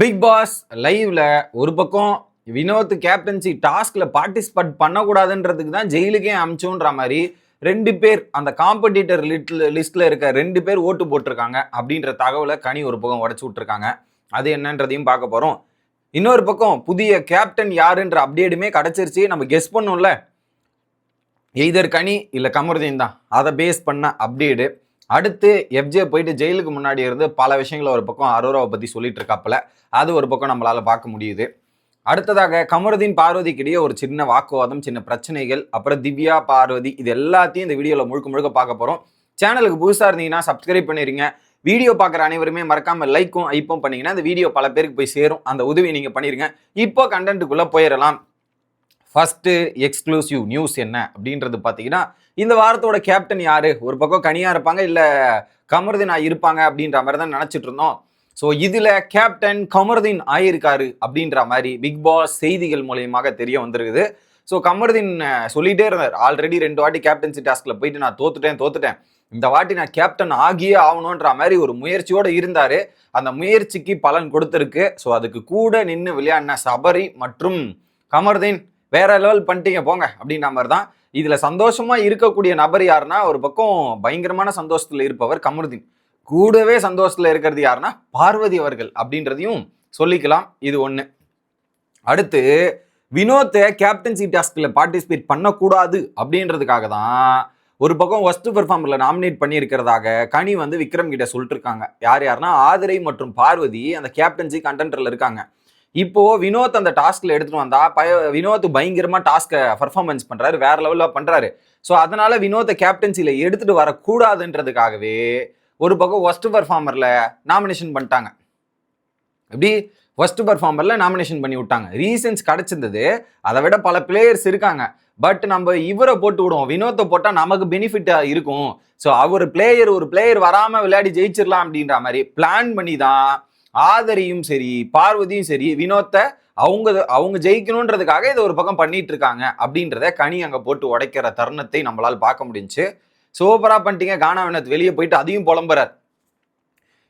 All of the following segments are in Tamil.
பிக் பாஸ் லைவ்ல ஒரு பக்கம் வினோத் கேப்டன்சி டாஸ்க்ல பார்ட்டிசிபேட் பண்ணக்கூடாதுன்றதுக்கு தான் ஜெயிலுக்கே அமிச்சோன்ற மாதிரி ரெண்டு பேர் அந்த காம்படிட்டர் லிஸ்ட்ல இருக்க ரெண்டு பேர் ஓட்டு போட்டிருக்காங்க அப்படின்ற தகவலை கனி ஒரு பக்கம் உடச்சு விட்டுருக்காங்க. அது என்னன்றதையும் பார்க்க போறோம். இன்னொரு பக்கம் புதிய கேப்டன் யாருன்ற அப்டேட்டுமே கிடச்சிருச்சு. நம்ம கெஸ் பண்ணோம்ல. எய்தர் கனி இல்லை கமருதீன் தான். அதை பேஸ் பண்ண அப்டேடு அடுத்து எஃப்ஜே போயிட்டு ஜெயிலுக்கு முன்னாடி இருந்து பல விஷயங்களை ஒரு பக்கம் அரோராவை பற்றி சொல்லிட்டு இருக்காப்புல. அது ஒரு பக்கம் நம்மளால் பார்க்க முடியுது. அடுத்ததாக கமருதீன் பார்வதிக்கு இடையே ஒரு சின்ன வாக்குவாதம் சின்ன பிரச்சனைகள் அப்புறம் திவ்யா பார்வதி இது எல்லாத்தையும் இந்த வீடியோவில் முழுக்க முழுக்க பார்க்க போகிறோம் சேனலுக்கு புதுசாக இருந்தீங்கன்னா சப்ஸ்கிரைப் பண்ணிடுங்க வீடியோ பார்க்குற அனைவருமே மறக்காமல் லைக்கும் ஐப்பும் பண்ணிங்கன்னா இந்த வீடியோ பல பேருக்கு போய் சேரும். அந்த உதவி நீங்கள் பண்ணிருங்க. இப்போ கண்டென்ட்டுக்குள்ளே போயிடலாம். ஃபஸ்ட்டு எக்ஸ்க்ளூசிவ் நியூஸ் என்ன அப்படின்றது பார்த்தீங்கன்னா இந்த வாரத்தோட கேப்டன் யார்? ஒரு பக்கம் கனியாக இருப்பாங்க இல்லை கமருதீன் இருப்பாங்க அப்படின்ற மாதிரி தான் நினச்சிட்டு இருந்தோம். ஸோ இதில் கேப்டன் கமருதீன் ஆயிருக்காரு அப்படின்ற மாதிரி பிக் பாஸ் செய்திகள் மூலியமாக தெரிய வந்திருக்குது. ஸோ கமருதீன் சொல்லிகிட்டே இருந்தார். ஆல்ரெடி ரெண்டு வாட்டி கேப்டன்சி டாஸ்கில் போயிட்டு நான் தோத்துட்டேன் தோத்துட்டேன். இந்த வாட்டி நான் கேப்டன் ஆகியே ஆகணுன்ற மாதிரி ஒரு முயற்சியோடு இருந்தார். அந்த முயற்சிக்கு பலன் கொடுத்துருக்கு. ஸோ அதுக்கு கூட நின்று விளையாடின சபரி மற்றும் கமர்தீன் வேற லெவல் பண்ணிட்டீங்க போங்க அப்படின்ற மாதிரி தான் இதுல சந்தோஷமா இருக்கக்கூடிய நபர் யாருன்னா ஒரு பக்கம் பயங்கரமான சந்தோஷத்துல இருப்பவர் கமருதீன். கூடவே சந்தோஷத்துல இருக்கிறது யாருன்னா பார்வதி அவர்கள் அப்படின்றதையும் சொல்லிக்கலாம். இது ஒண்ணு. அடுத்து வினோத்தை கேப்டன்சி டாஸ்கில் பார்ட்டிசிபேட் பண்ணக்கூடாது அப்படின்றதுக்காக தான் ஒரு பக்கம் ஒஸ்ட் பெர்ஃபார்மரில் நாமினேட் பண்ணியிருக்கிறதாக கனி வந்து விக்ரம் கிட்ட சொல்லிட்டு இருக்காங்க. யார் யாருன்னா ஆதிரை மற்றும் பார்வதி அந்த கேப்டன்சி கண்டென்டரில் இருக்காங்க. இப்போ வினோத் அந்த டாஸ்க்ல எடுத்துட்டு வந்தா பய வினோத் பயங்கரமா டாஸ்கை பர்ஃபார்மன்ஸ் பண்றாரு வேற லெவல்ல பண்றாரு. ஸோ அதனால வினோத்தை கேப்டன்சியில எடுத்துட்டு வரக்கூடாதுன்றதுக்காகவே ஒரு பக்கம் ஒஸ்ட் பர்ஃபார்மர்ல நாமினேஷன் பண்ணிட்டாங்க. எப்படி? ஃபர்ஸ்ட் பர்ஃபார்மரில் நாமினேஷன் பண்ணி விட்டாங்க. ரீசன்ஸ் கிடச்சிருந்தது. அதை விட பல பிளேயர்ஸ் இருக்காங்க. பட் நம்ம இவரை போட்டு விடுவோம். வினோத்தை போட்டால் நமக்கு பெனிஃபிட்டாக இருக்கும். ஸோ அவர் பிளேயர் ஒரு பிளேயர் வராமல் விளையாடி ஜெயிச்சிடலாம் அப்படின்ற மாதிரி பிளான் பண்ணி தான் ஆதரியும் சரி பார்வதியும் சரி வினோத்தை அவங்க அவங்க ஜெயிக்கணுன்றதுக்காக இதை ஒரு பக்கம் பண்ணிட்டு இருக்காங்க அப்படின்றத கனி அங்கே போட்டு உடைக்கிற தருணத்தை நம்மளால் பார்க்க முடிஞ்சு. சூப்பராக பண்ணிட்டீங்க. கானா வினோத் வெளியே போயிட்டு அதையும் புலம்புறார்.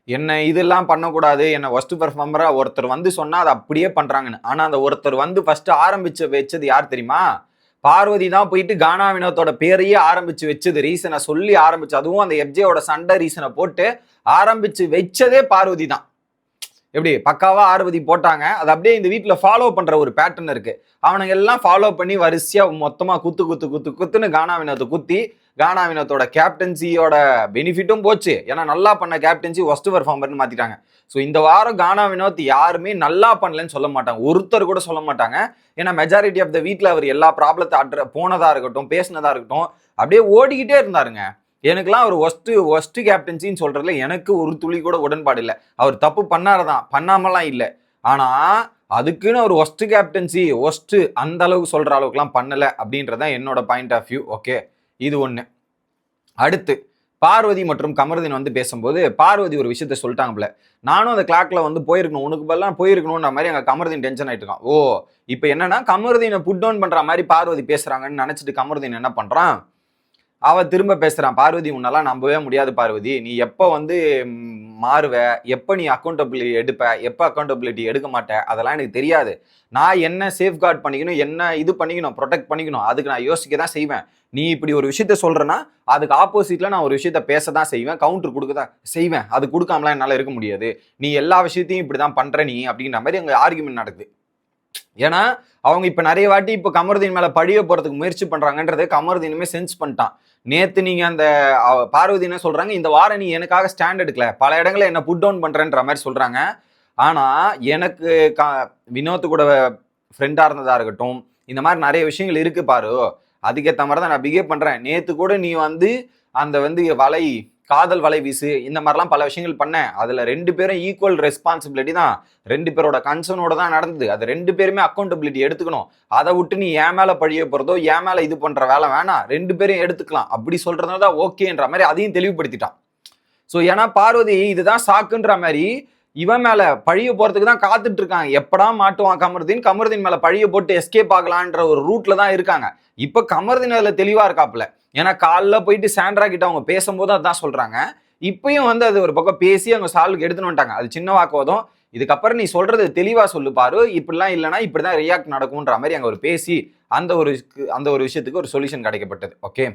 என்ன இதெல்லாம் பண்ணக்கூடாது. என்ன ஒஸ்ட் பர்ஃபார்மராக ஒருத்தர் வந்து சொன்னால் அதை அப்படியே பண்ணுறாங்கன்னு ஆனால் அந்த ஒருத்தர் வந்து ஃபஸ்ட்டு ஆரம்பிச்சு வச்சது யார் தெரியுமா? பார்வதி தான் போயிட்டு கானா வினோத்தோட பேரையே ஆரம்பிச்சு வச்சது ரீசனை சொல்லி ஆரம்பிச்சு அதுவும் அந்த எப்ஜேயோட சண்டை ரீசனை போட்டு ஆரம்பிச்சு வச்சதே பார்வதி தான். எப்படி? பக்காவாக ஆர்வதி போட்டாங்க. அது அப்படியே இந்த வீட்டில் ஃபாலோ பண்ணுற ஒரு பேட்டர்ன் இருக்குது அவனுங்க எல்லாம் ஃபாலோ பண்ணி வரிசையாக மொத்தமாக குத்து குத்து குத்து குத்துன்னு கானா வினோத்தை குத்தி கானா வினோத்தோட கேப்டன்சியோட பெனிஃபிட்டும் போச்சு. ஏன்னா நல்லா பண்ண கேப்டன்சி ஒஸ்ட் பர்ஃபார்மர்னு மாற்றிட்டாங்க ஸோ இந்த வாரம் கானா வினோத் யாருமே நல்லா பண்ணலன்னு சொல்ல மாட்டாங்க. ஒருத்தர் கூட சொல்ல மாட்டாங்க. ஏன்னா மெஜாரிட்டி ஆஃப் த வீட்டில் அவர் எல்லா ப்ராப்ளத்தை அட்ர போனதாக இருக்கட்டும் பேசினதாக இருக்கட்டும் அப்படியே ஓடிக்கிட்டே இருந்தாருங்க. எனக்குலாம் அவர் ஒஸ்ட்டு ஒஸ்ட்டு கேப்டன்சின்னு சொல்கிறதுல எனக்கு ஒரு துளி கூட உடன்பாடு இல்லை. அவர் தப்பு பண்ணாரதான் பண்ணாமலாம் இல்லை. ஆனால் அதுக்குன்னு அவர் ஒஸ்ட்டு கேப்டன்சி ஒஸ்ட்டு அந்த அளவுக்கு சொல்கிற அளவுக்குலாம் பண்ணலை அப்படின்றதான் என்னோட பாயிண்ட் ஆஃப் வியூ ஓகே இது ஒன்று அடுத்து பார்வதி மற்றும் கமருதீன் வந்து பேசும்போது பார்வதி ஒரு விஷயத்த சொல்லிட்டாங்கல்ல நானும் அந்த கிளாக்ல வந்து போயிருக்கணும் உனக்கு பதிலாக போயிருக்கணும்ன்ற மாதிரி அங்கே கமருதீன் டென்ஷன் ஆயிட்டு இருக்கான். ஓ இப்போ என்னன்னா கமருதீனை புட் டவுன் பண்ணுற மாதிரி பார்வதி பேசுறாங்கன்னு நினச்சிட்டு கமருதீன் என்ன பண்ணுறான் அவ திரும்ப பேசுறான் பார்வதி உன்னெல்லாம் நம்பவே முடியாது பார்வதி. நீ எப்போ வந்து மாறுவ? எப்போ நீ அக்கௌண்டபிலிட்டி எடுப்ப? எப்போ அக்கௌண்டபிலிட்டி எடுக்க மாட்ட? அதெல்லாம் எனக்கு தெரியாது. நான் என்ன சேஃப்கார்ட் பண்ணிக்கணும்? என்ன இது பண்ணிக்கணும்? ப்ரொடெக்ட் பண்ணிக்கணும்? அதுக்கு நான் யோசிக்க தான் செய்வேன். நீ இப்படி ஒரு விஷயத்த சொல்றேன்னா அதுக்கு ஆப்போசிட்ல நான் ஒரு விஷயத்த பேச தான் செய்வேன். கவுண்டர் கொடுக்க தான் செய்வேன். அது கொடுக்காமலாம் என்னால் இருக்க முடியாது. நீ எல்லா விஷயத்தையும் இப்படி தான் பண்ற நீ அப்படின்ற மாதிரி அங்கே ஆர்குமெண்ட் நடக்குது. ஏன்னா அவங்க இப்போ நிறைய வாட்டி இப்போ கமருதீன் மேலே பழிய போகிறதுக்கு முயற்சி பண்ணுறாங்கன்றது கமருதீனுமே சென்ஸ் பண்ணிட்டான். நேற்று நீங்கள் அந்த அவ- பார்வதி என்ன இந்த வாரம் நீ எனக்காக ஸ்டாண்ட் எடுக்கல. பல இடங்களில் என்ன புட் டவுன் பண்ணுறேன்ற மாதிரி சொல்கிறாங்க ஆனால் எனக்கு க வினோத்து கூட ஃப்ரெண்டாக இருந்ததாக இருக்கட்டும் இந்த மாதிரி நிறைய விஷயங்கள் இருக்குது பாரு. அதுக்கேற்ற மாதிரி தான் நான் பிஹேவ் பண்ணுறேன் நேற்று கூட நீ வந்து அந்த வந்து வலை காதல் வலை வீசு இந்த மாதிரிலாம் பல விஷயங்கள் பண்ணேன். அதில் ரெண்டு பேரும் ஈக்குவல் ரெஸ்பான்சிபிலிட்டி தான். ரெண்டு பேரோட கன்சர்னோட தான் நடந்தது. அது ரெண்டு பேருமே அக்கௌண்டபிலிட்டி எடுத்துக்கணும். அதை விட்டு நீ ஏன் மேலே பழிய போகிறதோ என் மேலே இது பண்ணுற வேலை வேணாம். ரெண்டு பேரும் எடுத்துக்கலாம். அப்படி சொல்கிறதுனால தான் ஓகேன்ற மாதிரி அதையும் தெளிவுபடுத்திட்டான். ஸோ ஏன்னா பார்வதி இதுதான் சாக்குன்ற மாதிரி இவன் மேல பழிய போறதுக்கு தான் காத்துட்டு இருக்காங்க எப்படா மாட்டுவான் கமருதீன்? கமருதீன் மேல பழிய போட்டு எஸ்கேப் ஆகலான்ற ஒரு ரூட்ல தான் இருக்காங்க. இப்ப கமருதீன் அதுல தெளிவா இருக்காப்புல. ஏன்னா காலைல போயிட்டு சாண்ட்ரா கிட்ட அவங்க பேசும்போது அதான் சொல்றாங்க. இப்பயும் வந்து அது ஒரு பக்கம் பேசி அவங்க சாலுக்கு எடுத்துன்னு வந்துட்டாங்க. அது சின்ன வாக்குவாதம். இதுக்கப்புறம் நீ சொல்றது தெளிவா சொல்லு பாரு. இப்படிலாம் இல்லைன்னா இப்படிதான் ரியாக்ட் நடக்கும்ன்ற மாதிரி அங்க ஒரு பேசி அந்த ஒரு அந்த ஒரு விஷயத்துக்கு ஒரு சொல்யூஷன் கிடைக்கப்பட்டது. ஓகே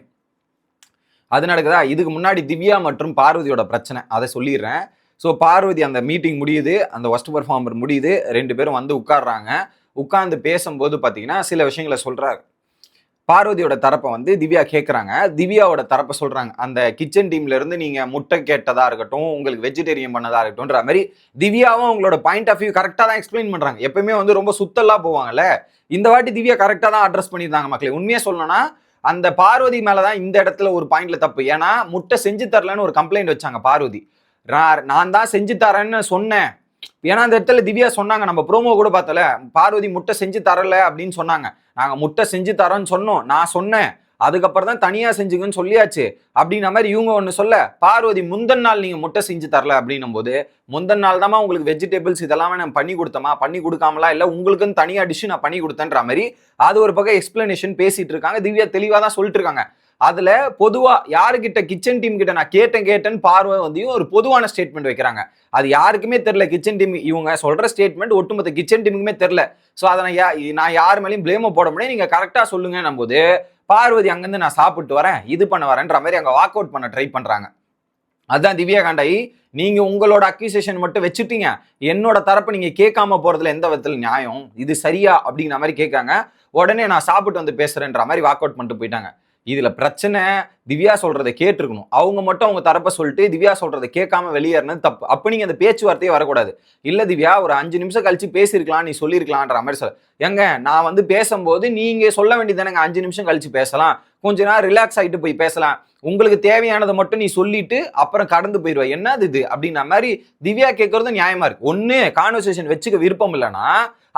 அது நடக்குதா? இதுக்கு முன்னாடி திவ்யா மற்றும் பார்வதியோட பிரச்சனை. அதை சொல்லிடுறேன். ஸோ பார்வதி அந்த மீட்டிங் முடியுது அந்த ஒஸ்ட் பர்ஃபார்மர் முடியுது ரெண்டு பேரும் வந்து உட்கார்றாங்க. உட்கார்ந்து பேசும்போது பார்த்தீங்கன்னா சில விஷயங்களை சொல்கிறாரு பார்வதியோட தரப்பை வந்து திவ்யா கேட்குறாங்க திவ்யாவோட தரப்பை சொல்கிறாங்க அந்த கிச்சன் டீம்லேருந்து இருந்து முட்டை கேட்டதாக இருக்கட்டும் உங்களுக்கு வெஜிடேரியன் பண்ணதாக இருக்கட்டும்ன்ற மாதிரி திவ்யாவும் உங்களோட பாயிண்ட் ஆஃப் வியூ கரெக்டாக தான் எக்ஸ்பிளைன் பண்ணுறாங்க எப்பயுமே வந்து ரொம்ப சுத்தலாக போவாங்கல்ல. இந்த வாட்டி திவ்யா கரெக்டாக தான் அட்ரஸ் பண்ணியிருந்தாங்க மக்களே. உண்மையாக சொல்லணும்னா அந்த பார்வதி மேலே தான் இந்த இடத்துல ஒரு பாயிண்டில் தப்பு. ஏன்னா முட்டை செஞ்சு தரலன்னு ஒரு கம்ப்ளைண்ட் வச்சாங்க பார்வதி. நான் நான் தான் செஞ்சு தரேன்னு சொன்னேன். ஏன்னா அந்த இடத்துல திவ்யா சொன்னாங்க நம்ம ப்ரோமோ கூட பார்த்தல பார்வதி முட்டை செஞ்சு தரல அப்படின்னு சொன்னாங்க. நாங்கள் முட்டை செஞ்சு தரோன்னு சொன்னோம். நான் சொன்னேன். அதுக்கப்புறம் தான் தனியாக செஞ்சுக்கன்னு சொல்லியாச்சு. அப்படின்ன மாதிரி இவங்க ஒன்று சொல்ல பார்வதி முந்தன் நாள் நீங்கள் முட்டை செஞ்சு தரல அப்படின்னும் போது முந்தன் நாள் தாம்மா உங்களுக்கு வெஜிடபிள்ஸ் இதெல்லாமே நான் பண்ணி கொடுத்தமா பண்ணி கொடுக்காமலாம் இல்லை உங்களுக்குன்னு தனியாக டிஷ்ஷு நான் பண்ணி கொடுத்தேன்ற மாதிரி அது ஒரு பக்கம் எக்ஸ்பிளனேஷன் பேசிகிட்டு இருக்காங்க. திவ்யா தெளிவாக தான் சொல்லிட்டு இருக்காங்க. அதுல பொதுவா யாருக்கிட்ட கிச்சன் டீம் கிட்ட நான் கேட்டேன் கேட்டேன்னு பார்வை வந்து ஒரு பொதுவான ஸ்டேட்மெண்ட் வைக்கிறாங்க. அது யாருக்குமே தெரியல கிச்சன் டீம் இவங்க சொல்ற ஸ்டேட்மெண்ட் ஒட்டுமொத்த கிச்சன் டீமுக்குமே தெரியல. ஸோ அதை நான் யா- நான் யார் மேலேயும் ப்ளேமோ போட முடியும் நீங்க கரெக்டா சொல்லுங்க போது பார்வதி அங்கேருந்து நான் சாப்பிட்டு வரேன் இது பண்ண வரேன்ற மாதிரி அங்கே வாக் அவுட் பண்ண ட்ரை பண்ணுறாங்க அதுதான் திவ்யா காண்டாயி நீங்க உங்களோட அக்யூசேஷன் மட்டும் வச்சுட்டீங்க. என்னோட தரப்பு நீங்க கேட்காம போறதுல எந்த விதத்துல நியாயம் இது சரியா அப்படிங்கிற மாதிரி கேட்காங்க. உடனே நான் சாப்பிட்டு வந்து பேசுறேன்ற மாதிரி வாக் அவுட் பண்ணிட்டு போயிட்டாங்க. இதில் பிரச்சனை திவ்யா சொல்கிறத கேட்டிருக்கணும். அவங்க மட்டும் அவங்க தரப்ப சொல்லிட்டு திவ்யா சொல்கிறத கேட்காம வெளியேறினது தப்பு. அப்போ நீங்கள் அந்த பேச்சுவார்த்தையே வரக்கூடாது. இல்லை திவ்யா ஒரு அஞ்சு நிமிஷம் கழித்து பேசியிருக்கலாம் நீ சொல்லியிருக்கலான்ற மாதிரி சொல்ல. ஏங்க நான் வந்து பேசும்போது நீங்கள் சொல்ல வேண்டியதானங்க அஞ்சு நிமிஷம் கழித்து பேசலாம். கொஞ்ச நேரம் ரிலாக்ஸ் ஆகிட்டு போய் பேசலாம். உங்களுக்கு தேவையானதை மட்டும் நீ சொல்லிட்டு அப்புறம் கடந்து போயிடுவ என்னது இது? அப்படின்ன மாதிரி திவ்யா கேட்கறது நியாயமா இருக்கு. ஒன்று கான்வர்சேஷன் வச்சுக்க விருப்பம் இல்லைன்னா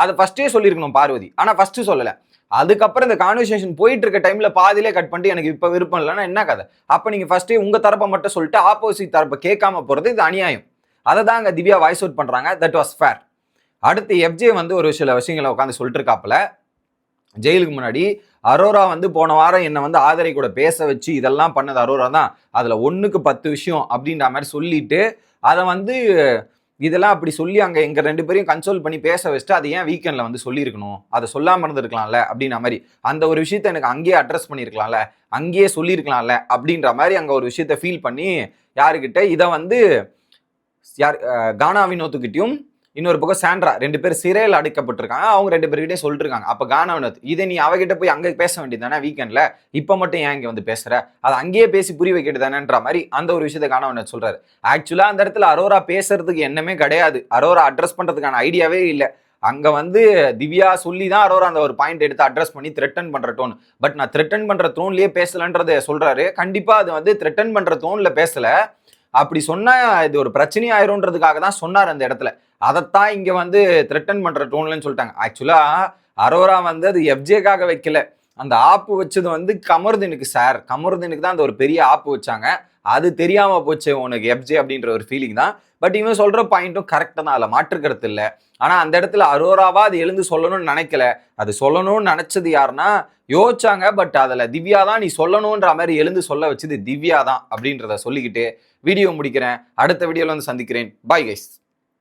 அதை ஃபர்ஸ்டே சொல்லியிருக்கணும் பார்வதி. ஆனால் ஃபர்ஸ்ட் சொல்லலை. அதுக்கப்புறம் இந்த கான்வர்சேஷன் போயிட்டு இருக்க டைம்ல பாதியிலே கட் பண்ணிட்டு எனக்கு இப்போ விருப்பம் இல்லைன்னா என்ன கதை? அப்போ நீங்க ஃபர்ஸ்டே உங்க தரப்பை மட்டும் சொல்லிட்டு ஆப்போசிட் தரப்பை கேட்காம போறது இது அநியாயம். அதை தான் அங்கே திவ்யா வாய்ஸ் அவுட் பண்றாங்க. தட் வாஸ் ஃபேர் அடுத்து எஃப்ஜே வந்து ஒரு சில விஷயங்களை உட்காந்து சொல்லிட்டு இருக்காப்புல ஜெயிலுக்கு முன்னாடி அரோரா வந்து போன வாரம் என்னை வந்து ஆதரை கூட பேச வச்சு இதெல்லாம் பண்ணது அரோரா தான். அதில் ஒன்றுக்கு பத்து விஷயம் அப்படின்ற மாதிரி சொல்லிட்டு அதை வந்து இதெல்லாம் அப்படி சொல்லி அங்கே எங்கள் ரெண்டு பேரையும் கன்சோல் பண்ணி பேச வச்சுட்டு அதை ஏன் வீக்கெண்டில் வந்து சொல்லியிருக்கணும்? அதை சொல்லாமல் இருந்திருக்கலாம்ல அப்படின்ற மாதிரி. அந்த ஒரு விஷயத்த எனக்கு அங்கேயே அட்ரஸ் பண்ணியிருக்கலாம்ல அங்கேயே சொல்லியிருக்கலாம்ல அப்படின்ற மாதிரி அங்கே ஒரு விஷயத்த ஃபீல் பண்ணி யாருக்கிட்ட இதை வந்து யார் கானா வினோத்துக்கிட்டையும் இன்னொரு பக்கம் சாண்ட்ரா ரெண்டு பேர் சிறையில் அடைக்கப்பட்டிருக்காங்க. அவங்க ரெண்டு பேர்கிட்டே சொல்லிருக்காங்க அப்போ அப்ப இதை நீ அவகிட்ட போய் அங்கே பேச வேண்டியது தானே வீக்கெண்டில் இப்போ மட்டும் ஏன் இங்கே வந்து பேசுகிற அதை அங்கேயே பேசி புரிய வைக்கிறது தானேன்ற மாதிரி அந்த ஒரு விஷயத்தை கானா சொல்கிறாரு ஆக்சுவலாக அந்த இடத்துல அரோரா பேசுறதுக்கு எண்ணமே கிடையாது. அரோரா அட்ரஸ் பண்ணுறதுக்கான ஐடியாவே இல்லை. அங்கே வந்து திவ்யா சொல்லி தான் அரோரா அந்த ஒரு பாயிண்ட் எடுத்து அட்ரஸ் பண்ணி த்ரெட்டன் பண்ணுற டோன் பட் நான் த்ரெட்டன் பண்ணுற டோன்லயே பேசலன்றதை சொல்கிறாரு கண்டிப்பாக அது வந்து த்ரெட்டன் பண்ணுற டோன்ல பேசலை. அப்படி சொன்னால் இது ஒரு பிரச்சனை ஆயிரும்ன்றதுக்காக தான் சொன்னார் அந்த இடத்துல. அதைத்தான் இங்கே வந்து த்ரெட்டன் பண்ணுற டோன்லன்னு சொல்லிட்டாங்க. ஆக்சுவலாக அரோரா வந்து அது எஃப்ஜேக்காக வைக்கல. அந்த ஆப்பு வச்சது வந்து கமருதீனுக்கு சார் கமருதீனுக்கு தான் அந்த ஒரு பெரிய ஆப்பு வச்சாங்க. அது தெரியாமல் போச்சு உனக்கு எஃப்ஜே அப்படின்ற ஒரு ஃபீலிங் தான். பட் இவன் சொல்கிற பாயிண்ட்டும் கரெக்டாக தான். அதில் மாற்றுக்கிறது இல்லை. ஆனால் அந்த இடத்துல அரோராவா அது எழுந்து சொல்லணும்னு நினைக்கல. அது சொல்லணும்னு நினச்சது யாருன்னா யோசிச்சாங்க. பட் அதில் திவ்யா தான் நீ சொல்லணுன்ற மாதிரி எழுந்து சொல்ல வச்சது திவ்யா தான் அப்படின்றத சொல்லிக்கிட்டு வீடியோ முடிக்கிறேன். அடுத்த வீடியோவில் வந்து சந்திக்கிறேன். Bye guys